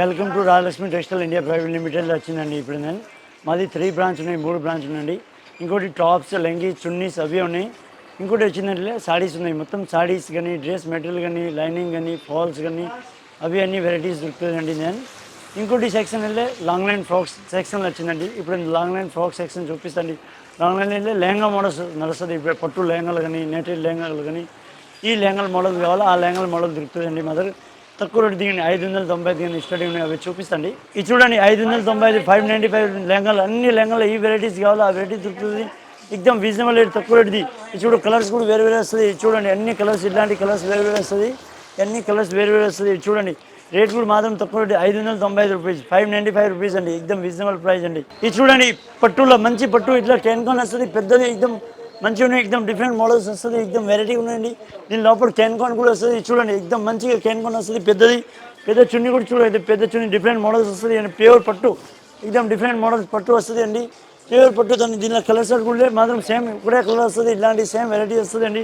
Welcome to Rajalakshmi textile India private లిమిటెడ్లో వచ్చిందండి ఇప్పుడు నేను. మాది త్రీ బ్రాంచ్ ఉన్నాయి మూడు బ్రాంచ్ ఉన్నాయండి ఇంకోటి టాప్స్ లెంగి చున్నీస్ అవి ఉన్నాయి. ఇంకోటి వచ్చిందంటే సాడీస్ ఉన్నాయి. మొత్తం సాడీస్ కానీ డ్రెస్ మెటీరియల్ కానీ లైనింగ్ కానీ ఫాల్స్ కానీ అవి అన్ని వెరైటీస్ దొరుకుతుందండి నేను. ఇంకోటి సెక్షన్ వెళ్ళే లాంగ్ లైన్ ఫ్రాక్స్ సెక్షన్ వచ్చిందండి. ఇప్పుడు లాంగ్ లైన్ ఫ్రాక్ సెక్షన్ చూపిస్తాండి లాంగ్ లైన్ వెళ్ళే లెహంగా మోడల్స్ నడుస్తుంది. ఇప్పుడు పట్టు లెహంగాలు కానీ నేటి లెహంగాలు కానీ ఈ లెహంగాల మోడల్ కావాలో? ఆ లెహంగాల మోడల్ దొరుకుతుందండి మదర్. తక్కువ రేటు దిగండి. ఐదు వందల తొంభై దిగండి. స్టడీ ఉన్నాయి అవి చూపిస్తండి. ఇది చూడండి ఐదు వందల తొంభై ఐదు ఫైవ్ నైంటీ ఫైవ్ లెహంగాలు అన్ని లెహంగాలు ఈ వెరైటీస్ కావాలి? ఆ వెరైటీ దొరుకుతుంది. ఎక్దమ్ రీజనబుల్ రేట్ తక్కువ రేటుది ఇది చూడు కలర్స్ కూడా వేరు వేరే వస్తుంది. చూడండి అన్ని కలర్స్ ఇలాంటి కలర్స్ వేరు వేరే వస్తుంది. అన్ని కలర్స్ వేరు వేరే వస్తుంది. చూడండి రేట్ కూడా మాత్రం తక్కువ రేటు. ఐదు వందల తొంభై ఐదు rupees five ninety five rupees అండి. ఎక్దమ్ రీజనబుల్ ప్రైస్ అండి. ఇది చూడండి పట్టులో మంచి పట్టు ఇట్లా టెన్కాన్ వస్తుంది పెద్దది ఎక్దమ్ మంచిగా ఉన్నాయి ఎక్దమ్ డిఫరెంట్ మోడల్స్ వస్తుంది ఎక్దమ్ వెరైటీ ఉన్నాయండి. దీని లోపల క్యాన్కాన్ కూడా వస్తుంది చూడండి ఎక్దమ్ మంచిగా క్యాన్కాన్ వస్తుంది పెద్దది. పెద్ద చున్నీ కూడా చూడండి పెద్ద చున్నీ డిఫరెంట్ మోడల్స్ వస్తుంది అండి ప్యూర్ పట్టు ఎక్దమ్ డిఫరెంట్ మోడల్స్ పట్టు వస్తుంది అండి. ప్యూర్ పట్టు దాన్ని దీనిలో కలర్స్ కూడా మాత్రం సేమ్ ఇక్కడే కలర్ వస్తుంది ఇలాంటి సేమ్ వెరైటీ వస్తుంది అండి.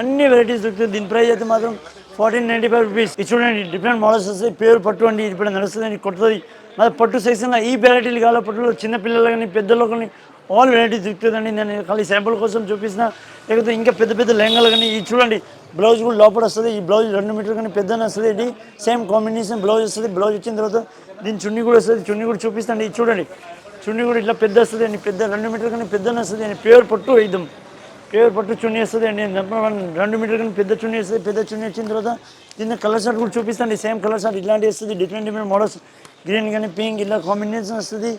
అన్ని వెరైటీస్ దొరుకుతుంది దీని ప్రైస్ అయితే మాత్రం ఫార్టీన్ నైంటీ ఫైవ్ రూపీస్ ఇది చూడండి డిఫరెంట్ మోడల్స్ వస్తాయి ప్యూర్ పట్టు అండి ఇప్పుడు నడుస్తుంది కొట్టుతుంది మరి పట్టు సెక్షన్లో ఈ వెరైటీలు కావాలి పట్టులో చిన్న పిల్లలు కానీ పెద్దలు కానీ ఆల్ వెరైటీ దొరుకుతుందండి నేను ఖాళీ శాంపుల్ కోసం చూపిస్తున్నా. లేకపోతే ఇంకా పెద్ద పెద్ద లెహంగాలు కానీ ఇది చూడండి. బ్లౌజ్ కూడా లోపల వస్తుంది. ఈ బ్లౌజ్ రెండు మీటర్ కానీ పెద్దనే వస్తుంది ఇది సేమ్ కాంబినేషన్ బ్లౌజ్ వస్తుంది. బ్లౌజ్ వచ్చిన తర్వాత దీని చున్నీ కూడా వస్తుంది. చున్నీ కూడా చూపిస్తాండి ఇది చూడండి. చున్నీ కూడా ఇట్లా పెద్ద వస్తుంది అండి. పెద్ద రెండు మీటర్ కానీ పెద్దనే వస్తుంది అండి. ప్యూర్ పట్టు ఇద్దాం ప్యూర్ పట్టు చున్నీ వస్తుంది అండి. రెండు మీటర్ కానీ పెద్ద చున్నీ వస్తుంది. పెద్ద చున్నీ వచ్చిన తర్వాత దీన్ని కలర్ షార్ట్ కూడా చూపిస్తాండి సేమ్ కలర్ షార్ట్ ఇట్లాంటి వస్తుంది. డిఫరెంట్ డిఫరెంట్ మోడల్స్ గ్రీన్ కానీ పింక్ ఇలా కాంబినేషన్ వస్తుంది.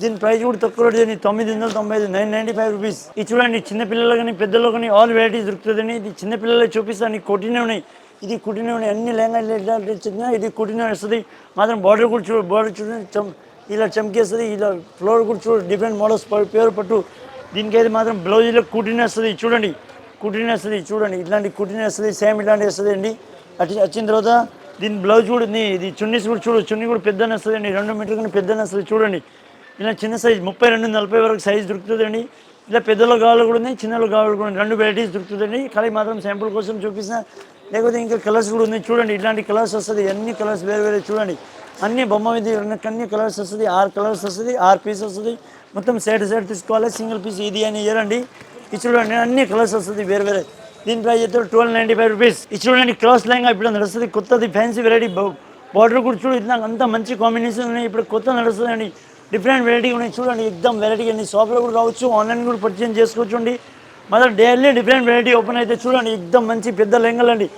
దీని ప్రైస్ కూడా తక్కువ రేటు తొమ్మిది వందల తొంభై ఐదు నైన్ నైన్టీ ఫైవ్ రూపీస్. ఇది చూడండి చిన్న పిల్లలు కానీ పెద్దలు కానీ ఆల్ వెరైటీస్ దొరుకుతుందని ఇది చిన్నపిల్లలు చూపిస్తాను. కుట్టినే ఉన్నాయి. ఇది కుట్టినే ఉన్నాయి. అన్ని లెహంగా చిన్న ఇది కుట్టినే వస్తుంది. మాత్రం బార్డర్ కూడా చూడు బార్డర్ చూడండి. చం ఇలా చమకేస్తుంది. ఇలా ఫ్లోర్ కూడా చూడు డిఫరెంట్ మోడల్స్ ప్యూర్ పట్టు. దీనికైతే మాత్రం బ్లౌజ్లో కుట్టినే వస్తుంది. చూడండి. కుట్టినే వస్తుంది. చూడండి. ఇట్లాంటి కుట్టినే వస్తుంది. సేమ్ ఇలాంటి వస్తుంది అండి. అటు వచ్చిన తర్వాత దీని బ్లౌజ్ కూడా ఇది చున్నీస్ కూడా చూడు. చున్నీ కూడా పెద్దనే వస్తుంది అండి రెండు మీటర్లు కానీ పెద్దనే వస్తుంది. చూడండి. ఇలా చిన్న సైజ్ ముప్పై రెండు నలభై వరకు సైజ్ దొరుకుతుందండి. ఇలా పెద్దల గావులు కూడా ఉన్నాయి చిన్నల గావులు కూడా ఉన్నాయి. రెండు వెరైటీస్ దొరుకుతుందండి. కానీ మాత్రం శాంపుల్ కోసం చూపిస్తున్నా. లేకపోతే ఇంకా కలర్స్ కూడా ఉన్నాయి. చూడండి ఇట్లాంటి కలర్స్ వస్తుంది. అన్ని కలర్స్ వేరే వేరే చూడండి. అన్ని బొమ్మ మీద అన్ని కలర్స్ వస్తుంది. ఆరు కలర్స్ వస్తుంది. ఆరు పీస్ వస్తుంది. మొత్తం సెట్ సెట్ తీసుకోవాలి. సింగిల్ పీస్ ఇది అని ఇయరండి ఇది చూడండి అన్ని కలర్స్ వస్తుంది వేరే వేరే. దీని ప్రైస్ అయితే ట్వెల్వ్ నైంటీ ఫైవ్ రూపీస్ ఇది చూడండి క్లాస్ లైన్గా ఇప్పుడు నడుస్తుంది. కొత్తది ఫ్యాన్సీ వెరైటీ బార్డర్ కూడా చూడు. ఇట్లా అంత మంచి కాంబినేషన్ ఉన్నాయి. ఇప్పుడు కొత్త నడుస్తుందండి. డిఫరెంట్ వెరైటీ ఉన్నాయి. చూడండి ఎగ్దమ్ వెరైటీ అండి షాప్లో కూడా రావచ్చు ఆన్లైన్ కూడా పర్చేజ్ చేసుకోవచ్చు అండి. మళ్ళీ డైలీ డిఫరెంట్ వెరైటీ ఓపెన్ అయితే చూడండి ఎగ్దమ్ మంచి పెద్ద లెంగలు అండి.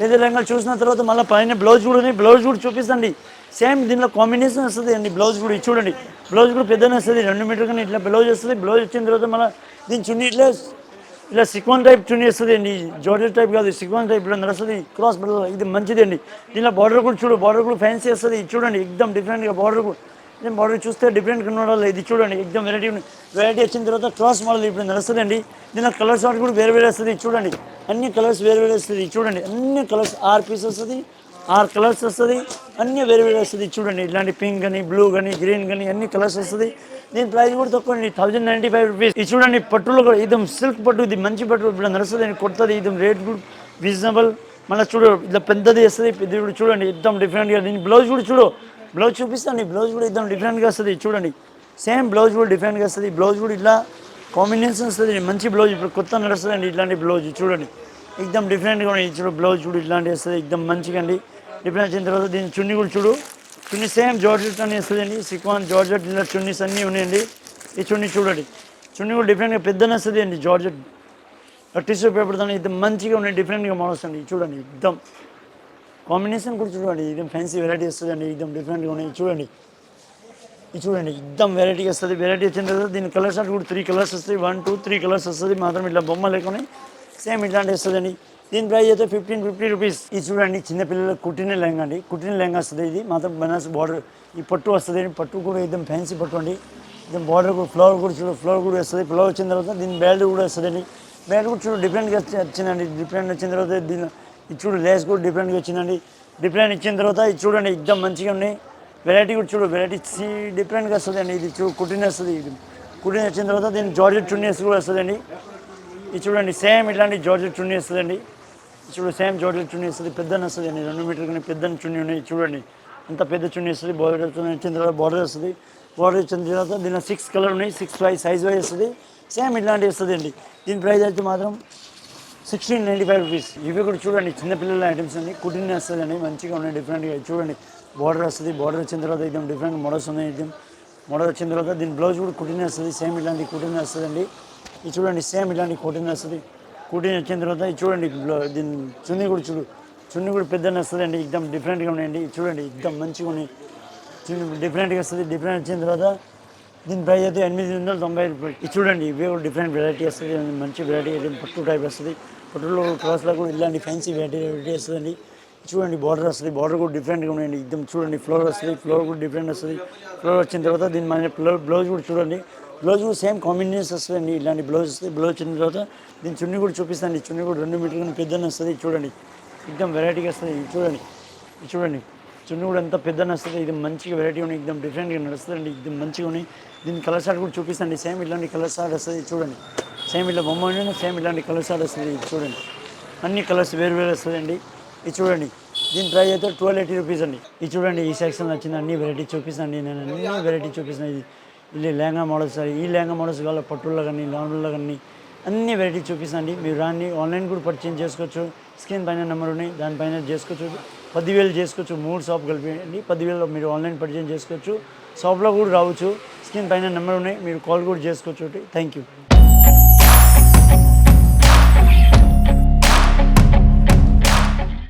పెద్ద లెంగలు చూసిన తర్వాత మళ్ళీ పైన బ్లౌజ్ కూడా ఉంది బ్లౌజ్ కూడా చూపిస్తండి. సేమ్ దీనిలో కాంబినేషన్ వస్తుంది అండి బ్లౌజ్ కూడా. ఇది చూడండి బ్లౌజ్ కూడా పెద్దనే వస్తుంది. రెండు మీటర్ కానీ ఇట్లా బ్లౌజ్ వస్తుంది. బ్లౌజ్ వచ్చిన తర్వాత మళ్ళీ దీని చున్నీ ఇట్లా ఇలా సిక్వన్ టైప్ చున్నీ వస్తుంది అండి. జార్జెట్ టైప్ కాదు సిక్వన్ టైప్ ఇలా నడుస్తుంది. క్రాస్ ఇది మంచిది అండి. దీనిలో బార్డర్ కూడా చూడు బార్డర్ కూడా ఫ్యాన్సీ వస్తుంది. చూడండి ఎగ్దమ్ డిఫరెంట్గా బార్డర్ కూడా. నేను చూస్తే డిఫరెంట్ మోడల్ ఇది చూడండి ఎగ్జామ్ వెరైటీ వెరైటీ వచ్చిన తర్వాత క్రాస్ మోడల్ ఇప్పుడు నడుస్తుందండి దీనిలో కలర్స్ వాటి కూడా వేరే వేరే వస్తుంది. చూడండి. అన్ని కలర్స్ వేరే వేరే వస్తుంది. ఇది చూడండి. అన్ని కలర్స్ ఆరు పీస్ వస్తుంది. ఆరు కలర్స్ వస్తుంది. అన్ని వేరే వేరే వస్తుంది. చూడండి. ఇలాంటి పింక్ కానీ బ్లూ కానీ గ్రీన్ కానీ అన్ని కలర్స్ వస్తుంది. దీని ప్రైస్ కూడా తక్కువ అండి థౌజండ్ నైంటీ ఫైవ్ రూపీస్ ఇది చూడండి పట్టులో కూడా ఇది సిల్క్ పట్టు. ఇది మంచి పట్టు. ఇప్పుడు నడుస్తుంది కొడుతుంది ఇది రేట్ కూడా రీజనబుల్ మళ్ళీ చూడు ఇట్లా పెద్దది వస్తుంది. ఇది కూడా చూడండి ఇద్దాం డిఫరెంట్గా దీని బ్లౌజ్ కూడా చూడు. బ్లౌజ్ చూపిస్తాను బ్లౌజ్ కూడా ఇద్దాం డిఫరెంట్గా వస్తుంది చూడండి. సేమ్ బ్లౌజ్ కూడా డిఫరెంట్గా వస్తుంది బ్లౌజ్ కూడా ఇట్లా కాంబినేషన్ వస్తుంది మంచి బ్లౌజ్ ఇప్పుడు కొత్త నడుస్తుందండి ఇట్లాంటి బ్లౌజ్ చూడండి. ఎక్దమ్ డిఫరెంట్గా ఉన్నాయి చూడు బ్లౌజ్ చూడు ఇట్లాంటి వస్తుంది ఎక్దమ్ మంచిగా అండి. డిఫరెంట్ వచ్చిన తర్వాత దీని చున్నీ కూడా చూడు. చున్నీ సేమ్ జార్జెట్ అని వస్తుందండి సిక్వాన్ జార్జెట్ ఇలా చున్నీస్ అన్నీ ఉన్నాయండి. ఈ చున్నీ చూడండి. చున్నీ కూడా డిఫరెంట్గా పెద్ద వస్తుంది అండి జార్జెట్ టిష్యూ పేపర్ దాని ఇది మంచిగా ఉన్నాయి డిఫరెంట్గా మోడల్స్ అండి చూడండి ఎక్దమ్ కాంబినేషన్ కూడా చూడండి ఇది ఫ్యాన్సీ వెరైటీ వస్తుందండి ఎక్దమ్ డిఫరెంట్గా ఉన్నాయి చూడండి. ఇది చూడండి ఇద్దం వెరైటీ వస్తుంది వెరైటీ వచ్చిన తర్వాత దీని కలర్స్ అంటే కూడా త్రీ కలర్స్ వస్తాయి. వన్ టూ త్రీ కలర్స్ వస్తుంది మాత్రం ఇట్లా బొమ్మ లేకుండా సేమ్ ఇట్లాంటి వస్తుందండి. దీని ప్రైస్ అయితే ఫిఫ్టీన్ ఫిఫ్టీ రూపీస్ ఇది చూడండి చిన్నపిల్లలకు కుట్టిన లెహంగా అండి కుట్టిన లెహంగా వస్తుంది ఇది. మాత్రం బనాస్ బార్డర్ ఈ పట్టు వస్తుంది పట్టు కూడా ఇద్దం ఫ్యాన్సీ పట్టు అండి. ఇద్దం బార్డర్ కూడా ఫ్లవర్ కూడా చూడు ఫ్లవర్ కూడా వస్తుంది. ఫ్లవర్ వచ్చిన తర్వాత దీని బెల్ట్ కూడా వస్తుందండి. బెల్ట్ కూడా చూడు డిఫరెంట్గా వచ్చిందండి డిఫరెంట్ వచ్చిన తర్వాత దీని ఇది చూడు లేస్ కూడా డిఫరెంట్గా వచ్చిందండి. డిఫరెంట్ ఇచ్చిన తర్వాత ఇది చూడండి ఎగ్జామ్ మంచిగా ఉన్నాయి. వెరైటీ కూడా చూడు వెరైటీ డిఫరెంట్గా వస్తుందండి. ఇది చూ కుట్టిన వస్తుంది. ఇది కుట్టిన వచ్చిన తర్వాత దీని జార్జెట్ చున్నీస్ కూడా వస్తుందండి. ఇది చూడండి సేమ్ ఇట్లాంటి జార్జెట్ చున్నీ వస్తుందండి. చూడు సేమ్ జార్జెట్ చున్నీ వస్తుంది. పెద్దని వస్తుంది అండి. రెండు మీటర్ కానీ పెద్దని చున్నీ ఉన్నాయి. చూడండి అంత పెద్ద చున్నీ వస్తుంది. బోర్డర్ వచ్చిన తర్వాత బోర్డర్ వస్తుంది. బోర్డర్ వచ్చిన తర్వాత దీనిలో సిక్స్ కలర్ ఉన్నాయి. సిక్స్ వైజ్ సైజ్ వైజ్ వస్తుంది. సేమ్ ఇట్లాంటివి వస్తుంది అండి దీని ప్రైస్ అయితే మాత్రం సిక్స్టీన్ నైంటీ ఫైవ్ రూపీస్ ఇవి కూడా చూడండి చిన్నపిల్లల ఐటమ్స్ అండి వస్తుంది వస్తుందండి మంచిగా ఉన్నాయి డిఫరెంట్గా చూడండి బార్డర్ వస్తుంది బార్డర్ వచ్చిన తర్వాత ఇద్దాం డిఫరెంట్ మోడల్స్ ఉన్నాయి ఇద్దాం మోడల్ వచ్చిన తర్వాత దీని బ్లౌజ్ కూడా కుటిన్ వస్తుంది సేమ్ ఇలాంటి కుటిన్ వస్తుందండి. ఇది చూడండి సేమ్ ఇలాంటి కుటిన్ వస్తుంది. కుటిన్ వచ్చిన తర్వాత ఇది చూడండి దీని చున్నీ కూడా చూడు. చున్నీ కూడా పెద్దనే వస్తుందండి ఇద్దాం డిఫరెంట్గా ఉన్నాయండి. చూడండి ఇద్దాం మంచిగా ఉన్నాయి. చున్నీ డిఫరెంట్గా వస్తుంది డిఫరెంట్ వచ్చిన తర్వాత దీని ప్రైస్ అయితే ఎనిమిది వందల తొంభై రూపాయలు ఇది చూడండి ఇవి కూడా డిఫరెంట్ వెరైటీ వస్తుంది మంచి వెరైటీ అయితే పట్టు టైప్ వస్తుంది పట్టులో క్లాస్లో కూడా ఇలాంటి ఫ్యాన్సీ వెరైటీ వెరైటీ వస్తుందండి చూడండి బార్డర్ వస్తుంది బార్డర్ కూడా డిఫరెంట్గా ఉండండి ఇద్దరు చూడండి ఫ్లోర్ వస్తుంది ఫ్లోర్ కూడా డిఫరెంట్ వస్తుంది ఫ్లోర్ వచ్చిన తర్వాత దీని మన బ్లౌజ్ కూడా చూడండి బ్లౌజ్ కూడా సేమ్ కాంబినేషన్ వస్తుందండి ఇలాంటి బ్లౌజ్ వస్తుంది బ్లౌజ్ వచ్చిన తర్వాత దీని చున్నీ కూడా చూపిస్తాను చున్నీ కూడా రెండు మీటర్లు పెద్దని వస్తుంది చూడండి ఇద్దం వెరైటీగా వస్తుంది చూడండి చూడండి చూడండి కూడా ఎంత పెద్ద వస్తుంది ఇది మంచిగా వెరైటీ ఉన్నాయి ఇది డిఫరెంట్గా నడుస్తుందండి ఇది మంచిగా ఉన్నాయి. దీని కలర్ షార్ట్ కూడా చూపిస్తాండి సేమ్ ఇలాంటి కలర్ షార్ట్ వస్తుంది చూడండి. సేమ్ ఇలా బొమ్మ ఉండే సేమ్ ఇలాంటి కలర్ షార్ట్ వస్తుంది ఇది చూడండి. అన్ని కలర్స్ వేరు వేరు వస్తుందండి. ఇది చూడండి. దీని ప్రైస్ అయితే ట్వెల్వ్ ఎయిటీ రూపీస్ అండి. ఇది చూడండి ఈ సెక్షన్ వచ్చింది అన్ని వెరైటీ చూపిస్తాండి నేను అన్ని వెరైటీ చూపిస్తాను ఇది ఇది లెహంగా మోడల్స్ ఈ లెహంగా మోడల్స్ కావాలి పట్టుల్లో కానీ లాంగ్లో కానీ అన్ని వెరైటీ చూపిస్తాండి మీరు రాని ఆన్లైన్ కూడా పర్చేజ్ చేసుకోవచ్చు. స్క్రీన్ పైన నెంబర్ ఉన్నాయి దానిపైన చేసుకోవచ్చు. పదివేలు చేసుకోవచ్చు మూడు షాప్ కలిపి పదివేలు మీరు ఆన్లైన్ పర్చేజ్ చేసుకోవచ్చు. షాప్లో కూడా రావచ్చు. స్క్రీన్ పైన నెంబర్ ఉన్నాయి మీరు కాల్ కూడా చేసుకోవచ్చు. Thank you.